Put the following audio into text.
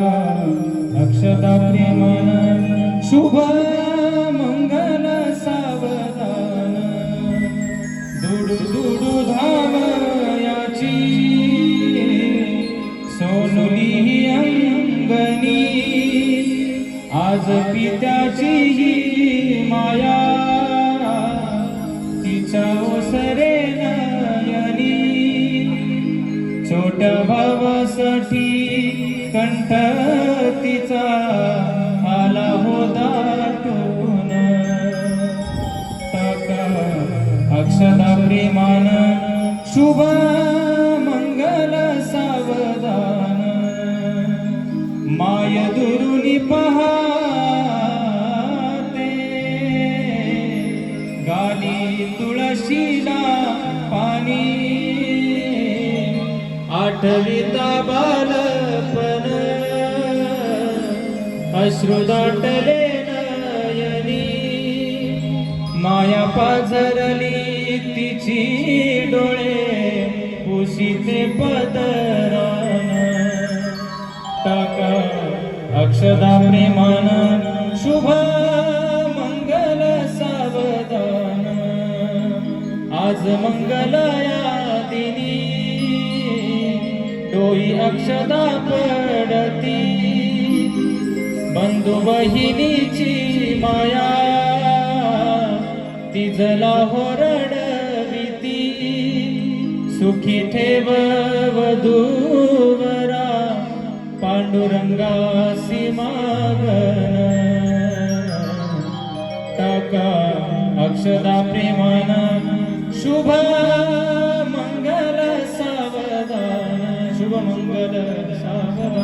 टाका अक्षता प्रेमान शुभ मंगल सावधान दुडू दुडू धाम याची सोनुली अंगणी आज पित्याची ही माया तिच्या ओसरे छोट्या भावासाठी कंठ तिचा आला होता टोन टाका अक्षदा प्रेमान शुभ मंगल सावधान. माय दुरुनी पहाते गाली तुळशीला पाणी आठविता बालपण. अश्रुदाटले नयनी. माया पाझरली तिची डोळे पुसीते पदरान. टाका अक्षदा प्रेमान शुभ मंगल सावधान. आज मंगलया दिनी डोई अक्षदा पडती. बंधू बहिणीची माया तिजला होरडविती. सुखी ठेव वधूवरा पांडुरंगासी मागन काका अक्षदा प्रेमान शुभ ಸರ್ವಮಂಗಲ ಸಾಧನ